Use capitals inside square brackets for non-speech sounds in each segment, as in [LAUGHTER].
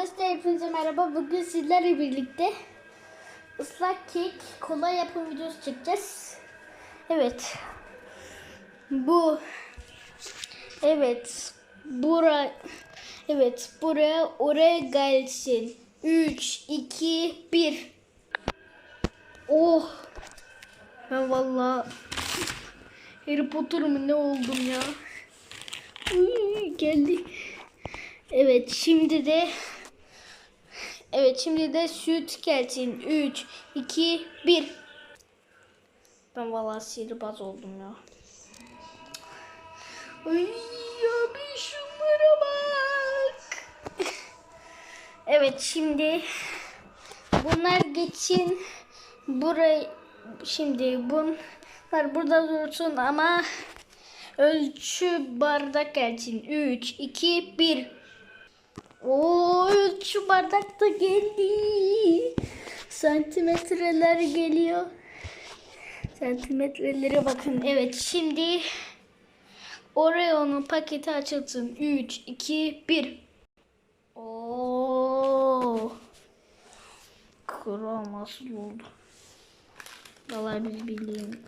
Arkadaşlar hepinize merhaba. Bugün sizlerle birlikte ıslak kek kola yapım videosu çekeceğiz. Evet. Bu Evet. Bura Evet, buraya oraya gelsin. 3 2 1 Oh. Ben vallahi Harry Potter mı ne oldum ya? Uy, geldi. Evet şimdi de Evet şimdi de süt gelsin. 3 2 1 Ben vallahi sihirbaz oldum ya. Ay abi şunlara bak. Evet şimdi bunlar geçin. Burayı şimdi bunlar burada dursun ama ölçü bardak gelsin. 3 2 1 Oo ölçü bardak da geldi. Santimetreler geliyor. Santimetrelere bakın. Evet şimdi Oreo'nun paketi açılsın. 3 2 1 Oo. Nasıl oldu? Vallahi biz bildiğin.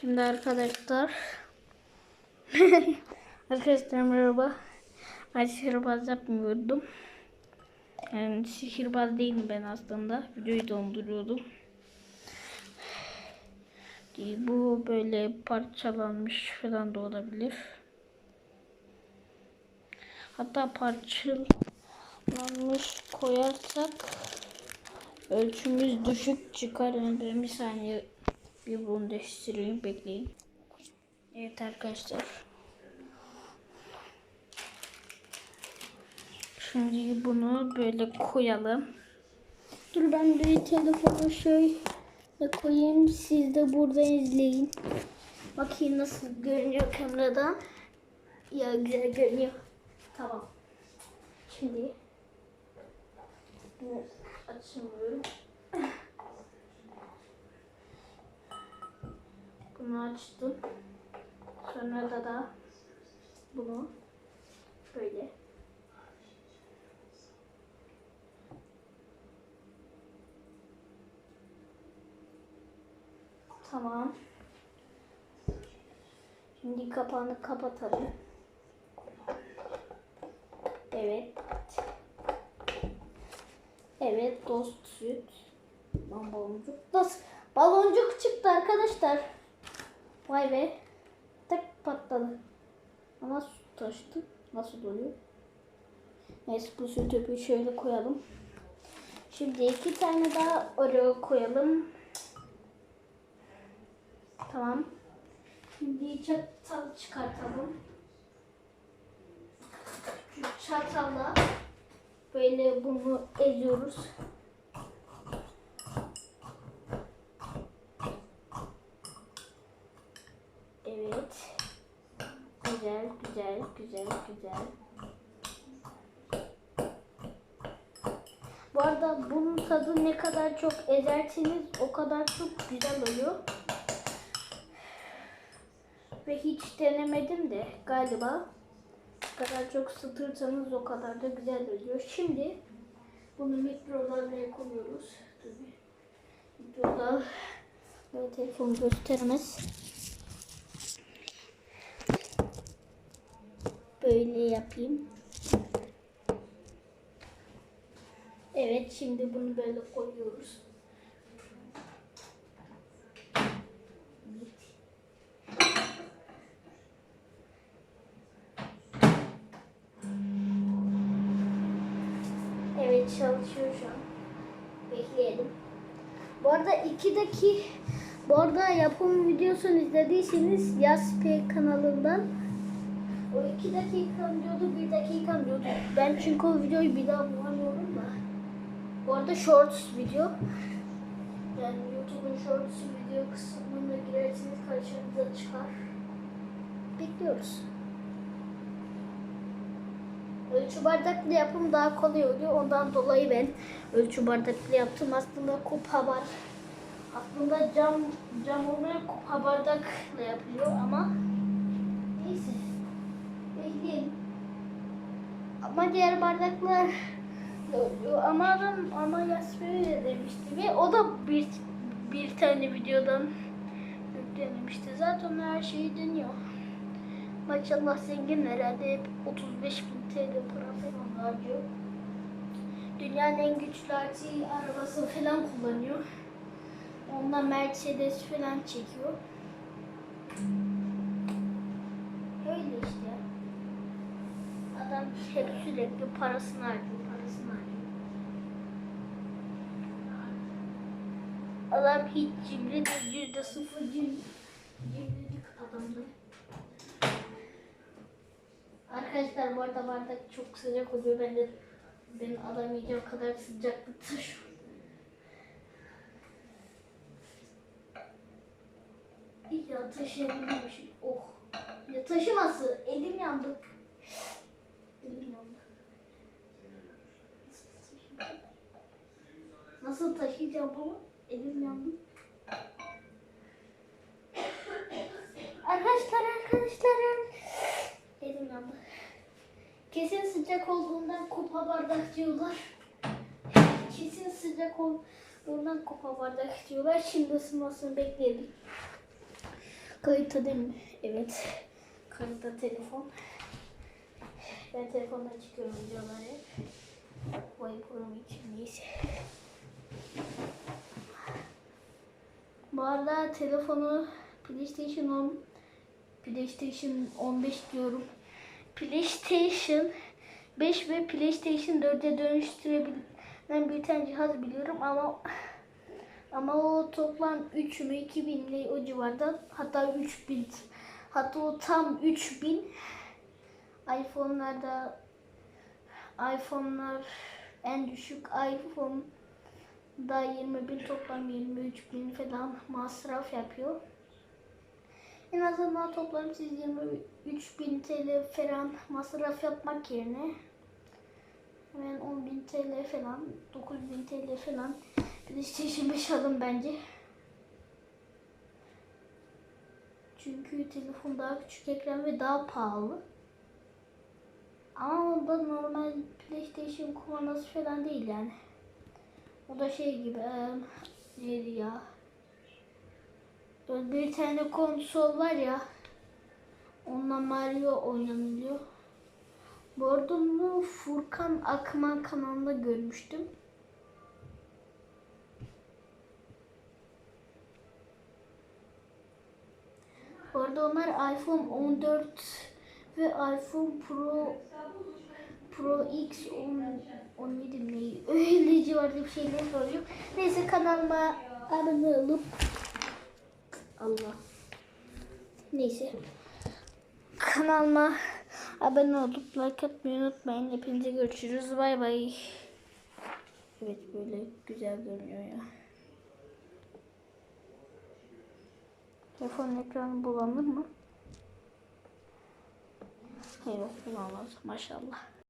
Şimdi arkadaşlar [LAUGHS] Arkadaşlar merhaba. Ben sihirbaz yapmıyordum. Yani sihirbaz değilim ben aslında. Videoyu donduruyordum. Bu böyle parçalanmış falan da olabilir. Hatta parçalanmış koyarsak ölçümüz düşük çıkar. Yani ben bir saniye bir bunu değiştireyim. Bekleyin. Evet arkadaşlar. Şimdi bunu böyle koyalım. Dur ben de telefonu şöyle koyayım. Siz de burada izleyin. Bakayım nasıl görünüyor kameradan. Ya güzel görünüyor. Tamam. Şimdi bunu açamıyorum. Bunu açtım. Sonra da da bunu böyle Tamam. Şimdi kapağını kapatalım. Evet. Evet dost süt. Lan baloncuk. Nasıl? Baloncuk çıktı arkadaşlar. Vay be. Tek patladı. Ama süt taştı. Nasıl oluyor? Neyse bu sütü bir şöyle koyalım. Şimdi iki tane daha Oreo koyalım. Tamam. Şimdi çatal çıkartalım. Şu çatalla böyle bunu eziyoruz. Evet. Güzel, güzel, güzel, güzel. Bu arada bunun tadı ne kadar çok ezerseniz o kadar çok güzel oluyor. Ve hiç denemedim de galiba ne kadar çok ısıtırsanız o kadar da güzel oluyor. Şimdi bunu mikrodalgaya koyuyoruz. Tabii. Mikrodalga böyle telefon göstermez. Böyle yapayım. Evet şimdi bunu böyle koyuyoruz. Evet çalışıyor şu an. Bekleyelim. Bu arada 2 dakika bu arada yapım videosunu izlediyseniz Yasp kanalından o 2 dakika diyordu, 1 dakika diyordu. Ben çünkü o videoyu bir daha bulamıyorum da. Bu arada shorts video. Yani YouTube'un shorts video kısmına girerseniz karşınıza çıkar. Bekliyoruz. Ölçü bardaklı yapım daha kolay oluyor. Ondan dolayı ben ölçü bardaklı yaptım. Aslında kupa var. Aslında cam cam olmayan kupa bardakla yapılıyor ama neyse. Bekleyelim. Ama diğer bardaklar ama adam ama Yasmin öyle demişti ve o da bir bir tane videodan yüklememişti. Zaten her şeyi deniyor. Maşallah zengin herhalde hep 35 bin TL para falan harcıyor. Dünyanın en güçlü RT arabası falan kullanıyor. Ondan Mercedes falan çekiyor. Öyle işte. Adam hep sürekli parasını harcıyor, parasını harcıyor. Adam hiç cimri değil, yüzde sıfır cim, cimrilik adamdı. Arkadaşlar bu arada bardak çok sıcak oluyor. Ben de ben alamayacağım kadar sıcaklıkta şu. Ya taşıyabilmişim. Oh. Ya taşıması. Elim yandı. Elim yandı. Nasıl taşıyacağım ama elim yandı. Arkadaşlar arkadaşlarım. Elim yandı. Kesin sıcak olduğundan kupa bardak diyorlar. Kesin sıcak olduğundan kupa bardak diyorlar. Şimdi ısınmasını bekleyelim. Kayıtta değil mi? Evet. Kayıtta telefon. Ben telefondan çıkıyorum videoları. Vay kurum için neyse. Bu arada telefonu PlayStation 10 PlayStation 15 diyorum. PlayStation 5 ve PlayStation 4'e dönüştürebilen bir tane cihaz biliyorum ama ama o toplam 3 mü 2000 ile o civarda hatta 3000 hatta o tam 3000 iPhone'larda iPhone'lar en düşük iPhone da 20 bin toplam 23 bin falan masraf yapıyor. En azından toplam siz 23 bin TL falan masraf yapmak yerine hemen 10 bin TL falan 9 bin TL falan PlayStation 5 alın bence. Çünkü telefon daha küçük ekran ve daha pahalı. Ama o da normal PlayStation kumandası falan değil yani. O da şey gibi eee, neydi ya? Bir tane konsol var ya. Onunla Mario oynanılıyor. Bu arada bunu Furkan Akman kanalında görmüştüm. Bu arada onlar iPhone 14 ve iPhone Pro Pro X 10, 17 mi? [LAUGHS] Öyle civarında bir şeyler soruyor. Neyse kanalıma abone olup Allah. Neyse. Kanalıma abone olup like atmayı unutmayın. Hepinize görüşürüz. Bay bay. Evet böyle güzel görünüyor ya. Telefonun ekranı bulanır mı? Hayır bulanmaz maşallah.